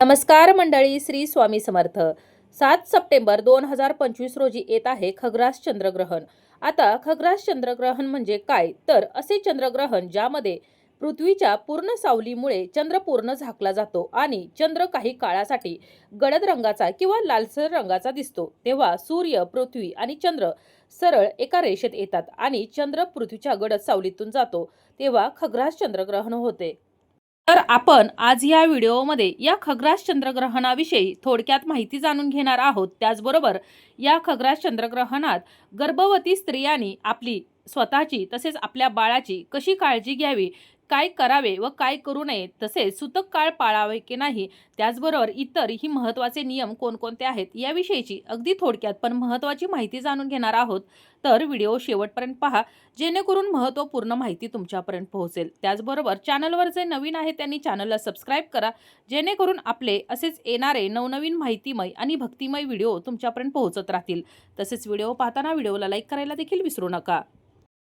नमस्कार मंडळी श्री स्वामी समर्थ. सात सप्टेंबर दोन हजार पंचवीस रोजी येत आहे खग्रास चंद्रग्रहण. आता खग्रास चंद्रग्रहण म्हणजे काय? तर असे चंद्रग्रहण ज्यामध्ये पृथ्वीच्या पूर्ण सावलीमुळे चंद्र पूर्ण झाकला जातो आणि चंद्र काही काळासाठी गडद रंगाचा किंवा लालसर रंगाचा दिसतो. तेव्हा सूर्य पृथ्वी आणि चंद्र सरळ एका रेषेत येतात आणि चंद्र पृथ्वीच्या गडद सावलीतून जातो. तेव्हा खग्रास चंद्रग्रहण होते. तर आपण आज या व्हिडिओमध्ये या खग्रास चंद्रग्रहणाविषयी थोडक्यात माहिती जाणून घेणार आहोत. त्याचबरोबर या खग्रास चंद्रग्रहणात गर्भवती स्त्रियांनी आपली स्वतःची तसेच आपल्या बाळाची कशी काळजी घ्यावी काय करावे व काय करू नये तसेच सुतक काळ पाळावे की नाही त्याचबरोबर इतर ही महत्त्वाचे नियम कोणकोणते आहेत याविषयीची अगदी थोडक्यात पण महत्त्वाची माहिती जाणून घेणार आहोत. तर व्हिडिओ शेवटपर्यंत पहा जेणेकरून महत्त्वपूर्ण माहिती तुमच्यापर्यंत पोहोचेल. त्याचबरोबर चॅनलवर जे नवीन आहे त्यांनी चॅनलला सबस्क्राईब करा जेणेकरून आपले असेच येणारे नवनवीन माहितीमय आणि भक्तिमय व्हिडिओ तुमच्यापर्यंत पोहोचत राहतील. तसेच व्हिडिओ पाहताना व्हिडिओला लाईक करायला देखील विसरू नका.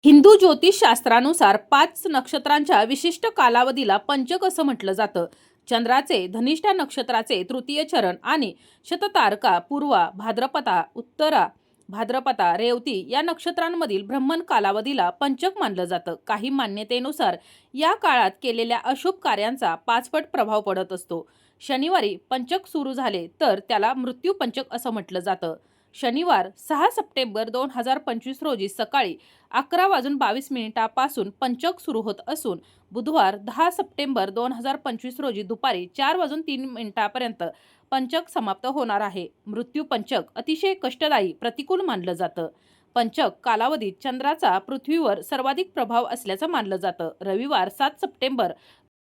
हिंदू ज्योतिषशास्त्रानुसार पाच नक्षत्रांच्या विशिष्ट कालावधीला पंचक असं म्हटलं जातं. चंद्राचे धनिष्ठा नक्षत्राचे तृतीय चरण आणि शततारका पूर्वा भाद्रपता उत्तरा भाद्रपता रेवती या नक्षत्रांमधील ब्रह्मण कालावधीला पंचक मानलं जातं. काही मान्यतेनुसार या काळात केलेल्या अशुभ कार्यांचा पाचपट प्रभाव पडत असतो. शनिवारी पंचक सुरू झाले तर त्याला मृत्यू पंचक असं म्हटलं जातं. शनिवार सहा सप्टेंबर दोन हजार पंचवीस रोजी सकाळी अकरा वाजून बावीस मिनिटापासून पंचक सुरू होत असून बुधवार दहा सप्टेंबर दोन हजार पंचवीस रोजी दुपारी चार वाजून तीन मिनिटापर्यंत पंचक समाप्त होणार आहे. मृत्यू पंचक अतिशय कष्टदायी प्रतिकूल मानलं जातं. पंचक कालावधीत चंद्राचा पृथ्वीवर सर्वाधिक प्रभाव असल्याचं मानलं जातं. रविवार सात सप्टेंबर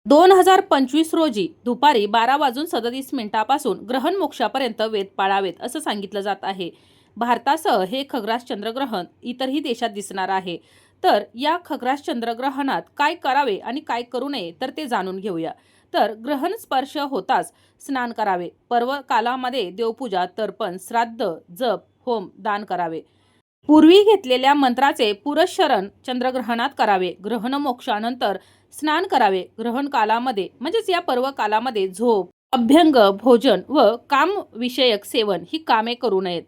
दोन हजार पंचवीस रोजी दुपारी बारा वाजून सदतीस मिनिटापासून ग्रहण मोक्षापर्यंत वेद पाळावेत असं सांगितलं जात आहे. भारतासह हे खग्रास चंद्रग्रहण इतरही देशात दिसणार आहे. तर या खग्रास चंद्रग्रहणात काय करावे आणि काय करू नये तर ते जाणून घेऊया. तर ग्रहण स्पर्श होताच स्नान करावे. पर्व कालामध्ये देवपूजा तर्पण श्राद्ध जप होम दान करावे. पूर्वी घेतलेल्या मंत्राचे पुरशरण चंद्रग्रहणात करावे. ग्रहण मोक्षानंतर स्नान करावे. ग्रहण कालामध्ये म्हणजेच या पर्व कालामध्ये झोप अभ्यंग भोजन व काम विषयक सेवन ही कामे करू नयेत.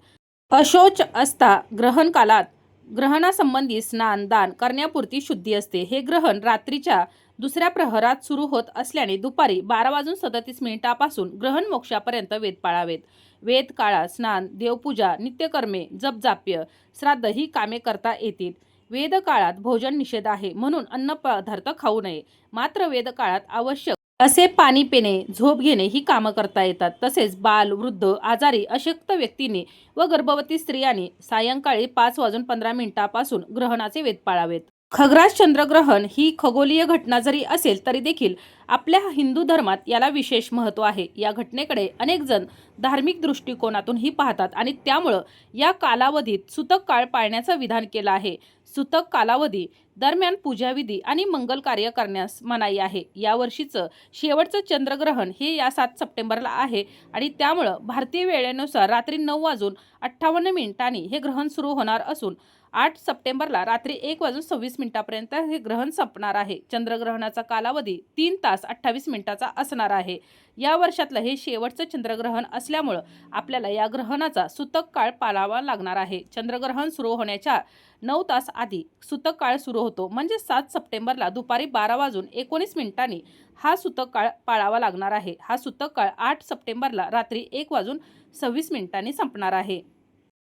अशोच असता ग्रहण कालात ग्रहणासंबंधी स्नान दान करण्यापुरती शुद्धी असते. हे ग्रहण रात्रीच्या दुसऱ्या प्रहरात सुरू होत असल्याने दुपारी बारा वाजून सदतीस मिनिटापासून ग्रहण मोक्षापर्यंत वेद पाळावेत. वेद काळात स्नान देवपूजा नित्यकर्मे जपजाप्य श्राद्ध ही कामे करता येतील. वेदकाळात भोजन निषेध आहे म्हणून अन्न पदार्थ खाऊ नये. मात्र वेदकाळात आवश्यक असे पाणी पिणे झोप घेणे ही कामं करता येतात. तसेच बाल वृद्ध आजारी अशक्त व्यक्तीने व गर्भवती स्त्रियांनी सायंकाळी पाच वाजून पंधरा मिनिटापासून ग्रहणाचे वेध पाळावेत. खग्रास चंद्रग्रहण ही खगोलीय घटना जरी असेल तरी देखील आपल्या हिंदू धर्मात याला विशेष महत्त्व आहे. या घटनेकडे अनेक जण धार्मिक दृष्टिकोनातूनही पाहतात आणि त्यामुळं या कालावधीत सुतक काळ पाळण्याचं विधान केलं आहे. सुतक कालावधी दरम्यान पूजाविधी आणि मंगल कार्य करण्यास मनाई आहे. यावर्षीचं शेवटचं चंद्रग्रहण हे या सात सप्टेंबरला आहे आणि त्यामुळं भारतीय वेळेनुसार रात्री नऊ वाजून अठ्ठावन्न मिनिटांनी हे ग्रहण सुरू होणार असून आठ सप्टेंबरला रात्री एक वाजून सव्वीस मिनिटापर्यंत हे ग्रहण संपणार आहे. चंद्रग्रहणाचा कालावधी तीन तास अठ्ठावीस मिनिटाचा असणार आहे. या वर्षातलं हे शेवटचं चंद्रग्रहण असल्यामुळं आपल्याला या ग्रहणाचा सुतक काळ पाळावा लागणार आहे. चंद्रग्रहण सुरू होण्याच्या नऊ तास आधी सुतक काळ सुरू होतो. म्हणजे सात सप्टेंबरला दुपारी बारा वाजून एकोणीस मिनिटांनी हा सुतक काळ पाळावा लागणार आहे. हा सुतक काळ आठ सप्टेंबरला रात्री एक वाजून सव्वीस मिनिटांनी संपणार आहे.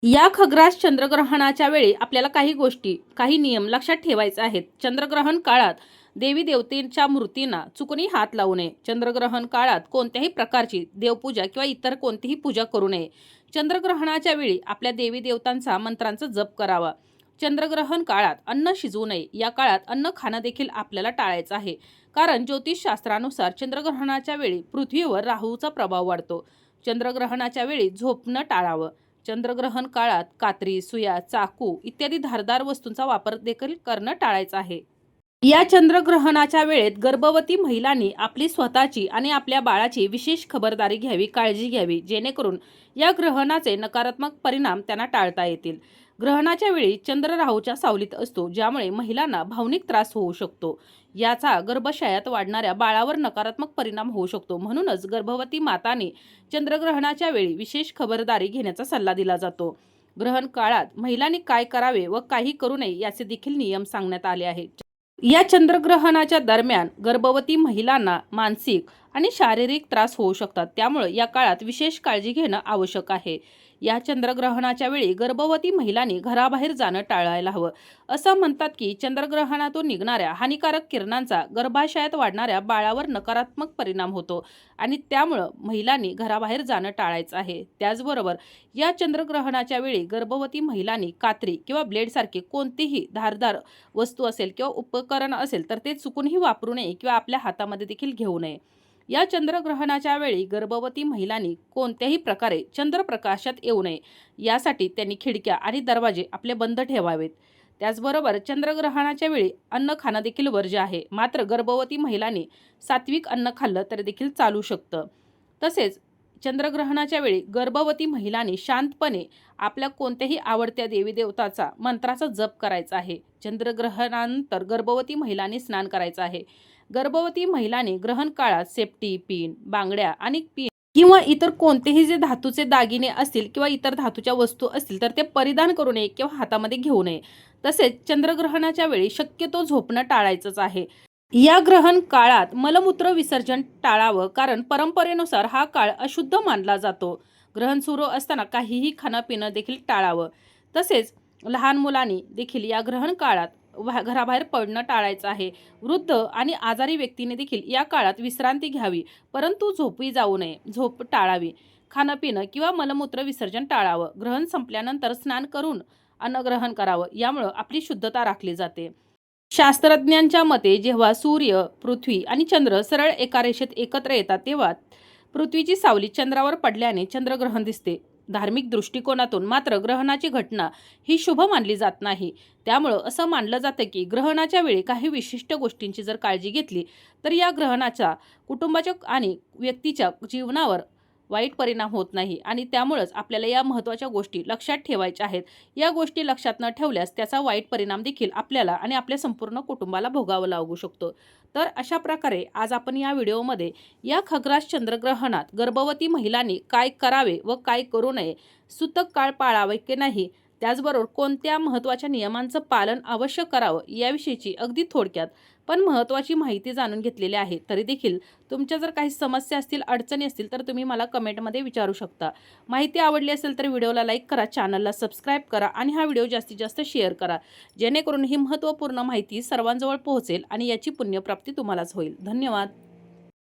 या खग्रास चंद्रग्रहणाच्या वेळी आपल्याला काही गोष्टी काही नियम लक्षात ठेवायचे आहेत. चंद्रग्रहण काळात देवी देवतेंच्या मूर्तींना चुकूनही हात लावू नये. चंद्रग्रहण काळात कोणत्याही प्रकारची देवपूजा किंवा इतर कोणतीही पूजा करू नये. चंद्रग्रहणाच्या वेळी आपल्या देवी देवतांचा मंत्रांचा जप करावा. चंद्रग्रहण काळात अन्न शिजवू नये. या काळात अन्न खाणं देखील आपल्याला टाळायचं आहे. कारण ज्योतिषशास्त्रानुसार चंद्रग्रहणाच्या वेळी पृथ्वीवर राहूचा प्रभाव वाढतो. चंद्रग्रहणाच्या वेळी झोपणं टाळावं. चंद्रग्रहण काळात कात्री सुया चाकू इत्यादी धारदार वस्तूंचा वापर देखील करणं टाळायचं आहे. या चंद्रग्रहणाच्या वेळेत गर्भवती महिलांनी आपली स्वतःची आणि आपल्या बाळाची विशेष खबरदारी घ्यावी काळजी घ्यावी जेणेकरून या ग्रहणाचे नकारात्मक परिणाम त्यांना टाळता येतील. ग्रहणाच्या वेळी चंद्र राहूच्या सावलीत असतो ज्यामुळे महिलांना भावनिक त्रास होऊ शकतो. याचा गर्भाशयात वाढणाऱ्या बाळावर नकारात्मक परिणाम होऊ शकतो. म्हणूनच गर्भवती माताने चंद्रग्रहणाच्या वेळी विशेष खबरदारी घेण्याचा सल्ला दिला जातो. ग्रहण काळात महिलांनी काय करावे व काही करू नये याचे देखील नियम सांगण्यात आले आहेत. या चंद्रग्रहणाच्या दरम्यान गर्भवती महिलांना मानसिक आणि शारीरिक त्रास होऊ शकतात. त्यामुळे या काळात विशेष काळजी घेणं आवश्यक आहे. या चंद्रग्रहणाच्या वेळी गर्भवती महिलांनी घराबाहेर जाणं टाळायला हवं. असं म्हणतात की चंद्रग्रहणातून निघणाऱ्या हानिकारक किरणांचा गर्भाशयात वाढणाऱ्या बाळावर नकारात्मक परिणाम होतो आणि त्यामुळं महिलांनी घराबाहेर जाणं टाळायचं आहे. त्याचबरोबर या चंद्रग्रहणाच्या वेळी गर्भवती महिलांनी कात्री किंवा ब्लेडसारखे कोणतीही धारदार वस्तू असेल किंवा उपकरण असेल तर ते चुकूनही वापरू नये किंवा आपल्या हातामध्ये देखील घेऊ नये. या चंद्रग्रहणाच्या वेळी गर्भवती महिलांनी कोणत्याही प्रकारे चंद्रप्रकाशात येऊ नये. यासाठी त्यांनी खिडक्या आणि दरवाजे आपले बंद ठेवावेत. त्याचबरोबर चंद्रग्रहणाच्या वेळी अन्न खाणं देखील वर्ज्य आहे. मात्र गर्भवती महिलांनी सात्विक अन्न खाल्लं तर देखील चालू शकतं. तसेच चंद्रग्रहणाच्या वेळी गर्भवती महिलांनी शांतपणे आपल्या कोणत्याही आवडत्या देवी देवताचा मंत्राचा जप करायचा आहे. चंद्रग्रहणानंतर गर्भवती महिलांनी स्नान करायचं आहे. गर्भवती महिलांनी ग्रहण काळात सेफ्टी पिन बांगड्या आणि पिन किंवा इतर कोणतेही जे धातूचे दागिने असतील किंवा इतर धातूच्या वस्तू असतील तर ते परिधान करू नये किंवा हातामध्ये घेऊ नये. तसेच चंद्रग्रहणाच्या वेळी शक्यतो झोपणं टाळायचंच आहे. या ग्रहण काळात मलमूत्र विसर्जन टाळावं कारण परंपरेनुसार हा काळ अशुद्ध मानला जातो. ग्रहण सुरू असताना काहीही खाणं पिणं देखील टाळावं. तसेच लहान मुलांनी देखील या ग्रहण काळात घराबाहेर पडणं टाळायचं आहे. वृद्ध आणि आजारी व्यक्तीने देखील या काळात विश्रांती घ्यावी. परंतु झोपी जाऊ नये. झोप टाळावी. खाणं पिणं किंवा मलमूत्र विसर्जन टाळावं. ग्रहण संपल्यानंतर स्नान करून अन्नग्रहण करावं. यामुळं आपली शुद्धता राखली जाते. शास्त्रज्ञांच्या मते जेव्हा सूर्य पृथ्वी आणि चंद्र सरळ एका रेषेत एकत्र येतात तेव्हा पृथ्वीची सावली चंद्रावर पडल्याने चंद्रग्रहण दिसते. धार्मिक दृष्टिकोनातून मात्र ग्रहणाची घटना ही शुभ मानली जात नाही. त्यामुळं असं मानलं जातं की ग्रहणाच्या वेळी काही विशिष्ट गोष्टींची जर काळजी घेतली तर या ग्रहणाचा कुटुंबाच्या आणि व्यक्तीच्या जीवनावर वाईट परिणाम होत नाही. आणि त्यामुळंच आपल्याला या महत्त्वाच्या गोष्टी लक्षात ठेवायच्या आहेत. या गोष्टी लक्षात न ठेवल्यास त्याचा वाईट परिणाम देखील आपल्याला आणि आपल्या संपूर्ण कुटुंबाला भोगावं लागू शकतो. तर अशा प्रकारे आज आपण या व्हिडिओमध्ये या खग्रास चंद्रग्रहणात गर्भवती महिलांनी काय करावे व काय करू नये सुतक काळ पाळावे की नाही त्याचबरोबर कोणत्या महत्त्वाच्या नियमांचं पालन अवश्य करावं याविषयीची अगदी थोडक्यात पण महत्त्वाची माहिती जाणून घेतलेली आहे तरी देखील तुमच्या जर काही समस्या असतील अडचणी असतील तर तुम्ही मला कमेंटमध्ये विचारू शकता. माहिती आवडली असेल तर व्हिडिओला लाईक करा चॅनलला सबस्क्राईब करा आणि हा व्हिडिओ जास्तीत जास्त शेअर करा. जेणेकरून ही महत्त्वपूर्ण माहिती सर्वांजवळ पोहोचेल आणि याची पुण्यप्राप्ती तुम्हालाच होईल. धन्यवाद.